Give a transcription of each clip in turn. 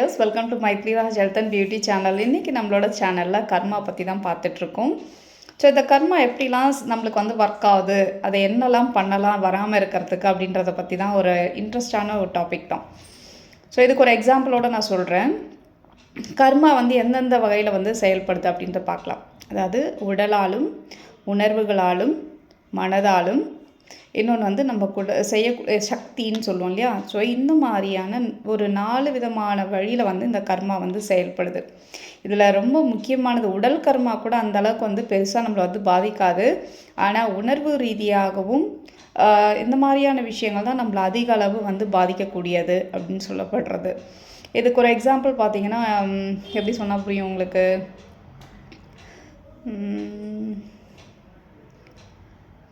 Yes welcome to Maithriraj health and beauty channel இன்றைக்கி நம்மளோட சேனலில் கர்மா பற்றி தான் பார்த்துட்ருக்கோம். ஸோ இந்த கர்மா எப்படிலாம் ஸ் நம்மளுக்கு வந்து ஒர்க் ஆகுது அதை என்னெல்லாம் பண்ணலாம் வராமல் இருக்கிறதுக்கு அப்படின்றத பற்றி தான் ஒரு இன்ட்ரெஸ்டான ஒரு டாபிக் தான். ஸோ இதுக்கு ஒரு எக்ஸாம்பிளோட நான் சொல்கிறேன் கர்மா வந்து எந்தெந்த வகையில் வந்து செயல்படுது அப்படின்றத பார்க்கலாம். அதாவது உடலாலும் உணர்வுகளாலும் மனதாலும் இன்னொன்று வந்து நம்ம கூட செய்ய சக்தின்னு சொல்லுவோம் இல்லையா? ஸோ இந்த மாதிரியான ஒரு நாலு விதமான வழியில் வந்து இந்த கர்மா வந்து செயல்படுது. இதில் ரொம்ப முக்கியமானது உடல் கர்மா கூட அந்த அளவுக்கு வந்து பெருசாக நம்மளை வந்து பாதிக்காது. ஆனால் உணர்வு ரீதியாகவும் இந்த மாதிரியான விஷயங்கள் தான் நம்மளை அதிக அளவு வந்து பாதிக்கக்கூடியது அப்படின்னு சொல்லப்படுறது. இதுக்கு ஒரு எக்ஸாம்பிள் பார்த்தீங்கன்னா எப்படி சொன்னால் புரியும் உங்களுக்கு?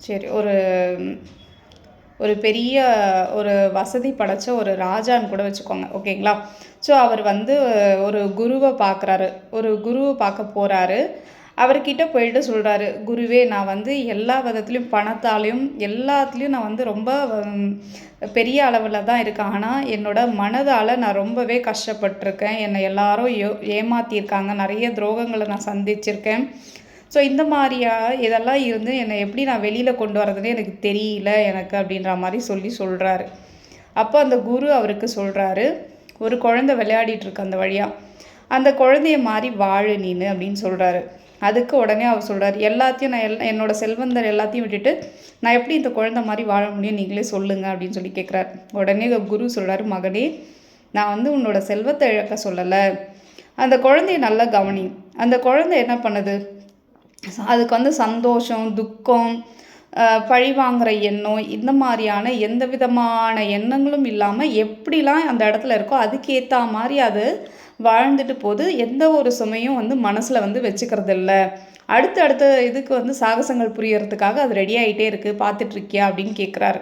சரி ஒரு ஒரு பெரிய ஒரு வசதி படைச்ச ஒரு ராஜான்னு கூட வச்சுக்கோங்க ஓகேங்களா? ஸோ அவர் வந்து ஒரு குருவை பார்க்குறாரு. ஒரு குருவை பார்க்க போகிறாரு அவர்கிட்ட போயிட்டு சொல்கிறாரு குருவே நான் வந்து எல்லா விதத்துலேயும் பணத்தாலையும் எல்லாத்துலேயும் நான் வந்து ரொம்ப பெரிய அளவில் தான் இருக்கேன். ஆனால் என்னோட மனதால் நான் ரொம்பவே கஷ்டப்பட்டிருக்கேன். என்னை எல்லாரும் ஏமாற்றியிருக்காங்க நிறைய துரோகங்களை நான் சந்திச்சிருக்கேன். ஸோ இந்த மாதிரியா இதெல்லாம் இருந்து என்னை எப்படி நான் வெளியில் கொண்டு வரதுன்னு எனக்கு தெரியல எனக்கு அப்படின்ற மாதிரி சொல்லி சொல்கிறாரு அப்போ அந்த குரு அவருக்கு சொல்கிறாரு ஒரு குழந்தை விளையாடிட்டு இருக்கு அந்த வழியாக அந்த குழந்தைய மாதிரி வாழு நீனு அப்படின்னு சொல்கிறாரு அதுக்கு உடனே அவர் சொல்கிறார் எல்லாத்தையும் நான் எல் என்னோட செல்வந்தர் எல்லாத்தையும் விட்டுட்டு நான் எப்படி இந்த குழந்தை மாதிரி வாழ முடியும் நீங்களே சொல்லுங்கள் அப்படின்னு சொல்லி கேட்குறாரு உடனே குரு சொல்கிறார் மகனே நான் வந்து உன்னோட செல்வத்தை இழக்க சொல்லலை. அந்த குழந்தைய நல்லா கவனி. அந்த குழந்தை என்ன பண்ணுது? அதுக்கு வந்து சந்தோஷம் துக்கம் பழி வாங்குகிற எண்ணம் இந்த மாதிரியான எந்த விதமான எண்ணங்களும் இல்லாமல் எப்படிலாம் அந்த இடத்துல இருக்கோ அதுக்கேற்ற மாதிரி அது வாழ்ந்துட்டு போது எந்த ஒரு சுமையும் வந்து மனசில் வந்து வச்சுக்கிறது இல்லை அடுத்த அடுத்த இதுக்கு வந்து சாகசங்கள் புரியறதுக்காக அது ரெடி ஆகிட்டே இருக்குது பார்த்துட்ருக்கியா அப்படின்னு கேட்குறாரு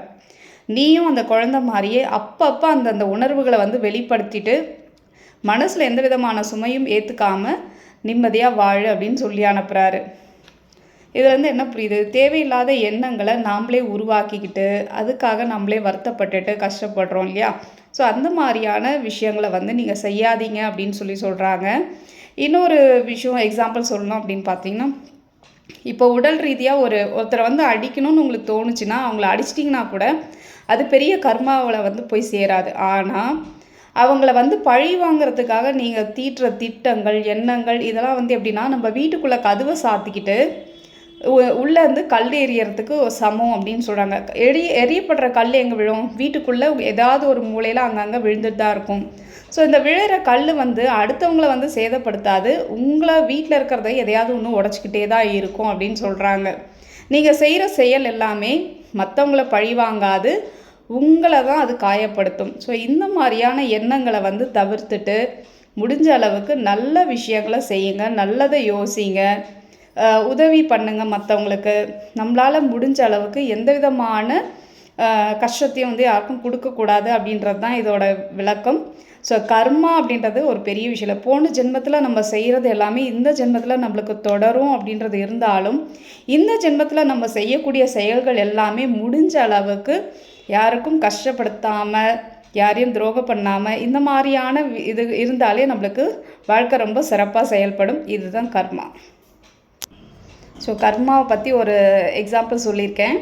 நீயும் அந்த குழந்தை மாதிரியே அப்பப்போ அந்த அந்த உணர்வுகளை வந்து வெளிப்படுத்திட்டு மனசில் எந்த விதமான சுமையும் ஏற்றுக்காம நிம்மதியாக வாழு அப்படின்னு சொல்லி அனுப்புகிறாரு இதில் வந்து என்ன புரியுது? தேவையில்லாத எண்ணங்களை நாம்ளே உருவாக்கிக்கிட்டு அதுக்காக நம்மளே வருத்தப்பட்டுட்டு கஷ்டப்படுறோம் இல்லையா? ஸோ அந்த மாதிரியான விஷயங்களை வந்து நீங்கள் செய்யாதீங்க அப்படின்னு சொல்லி சொல்கிறாங்க இன்னொரு விஷயம் எக்ஸாம்பிள் சொல்லணும் அப்படின்னு பார்த்தீங்கன்னா இப்போ உடல் ரீதியாக ஒரு ஒருத்தரை வந்து அடிக்கணும்னு உங்களுக்கு தோணுச்சுன்னா அவங்கள அடிச்சிட்டிங்கன்னா கூட அது பெரிய கர்மாவில் வந்து போய் சேராது. ஆனால் அவங்கள வந்து பழி வாங்குறதுக்காக நீங்கள் தீட்டுற திட்டங்கள் எண்ணங்கள் இதெல்லாம் வந்து எப்படின்னா நம்ம வீட்டுக்குள்ளே கதவை சாத்திக்கிட்டு உள்ளே இருந்து கல் எறியறதுக்கு சமம் அப்படின்னு சொல்கிறாங்க எரிய எரியப்படுற கல் எங்கே விழும்? வீட்டுக்குள்ளே ஏதாவது ஒரு மூலையில் அங்கங்கே விழுந்துட்டு தான் இருக்கும். ஸோ இந்த விழுற கல் வந்து அடுத்தவங்கள வந்து சேதப்படுத்தாது. உங்களை வீட்டில் இருக்கிறத எதையாவது ஒன்று உடச்சிக்கிட்டே தான் இருக்கும் அப்படின்னு சொல்கிறாங்க நீங்கள் செய்கிற செயல் எல்லாமே மற்றவங்கள பழிவாங்காது. உங்களை தான் அது காயப்படுத்தும். ஸோ இந்த மாதிரியான எண்ணங்களை வந்து தவிர்த்துட்டு முடிஞ்ச அளவுக்கு நல்ல விஷயங்களை செய்யுங்க. நல்லதை யோசிங்க. உதவி பண்ணுங்கள் மற்றவங்களுக்கு நம்மளால் முடிஞ்ச அளவுக்கு எந்த விதமான கஷ்டத்தையும் வந்து யாருக்கும் கொடுக்கக்கூடாது அப்படின்றது தான் இதோட விளக்கம். ஸோ கர்மா அப்படின்றது ஒரு பெரிய விஷயம் இல்லை. போன ஜென்மத்தில் நம்ம செய்கிறது எல்லாமே இந்த ஜென்மத்தில் நம்மளுக்கு தொடரும் அப்படின்றது இருந்தாலும் இந்த ஜென்மத்தில் நம்ம செய்யக்கூடிய செயல்கள் எல்லாமே முடிஞ்ச அளவுக்கு யாருக்கும் கஷ்டப்படுத்தாமல் யாரையும் துரோகம் பண்ணாமல் இந்த மாதிரியான இது இருந்தாலே நம்மளுக்கு வாழ்க்கை ரொம்ப சிறப்பாக செயல்படும். இதுதான் கர்மா. ஸோ கர்மாவை பற்றி ஒரு எக்ஸாம்பிள் சொல்லியிருக்கேன்.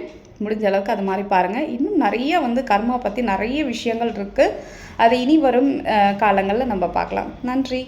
முடிஞ்ச அளவுக்கு அது மாதிரி பாருங்கள் இன்னும் நிறைய வந்து கர்மா பற்றி நிறைய விஷயங்கள் இருக்குது அது இனி வரும் காலங்களில் நம்ம பார்க்கலாம். நன்றி.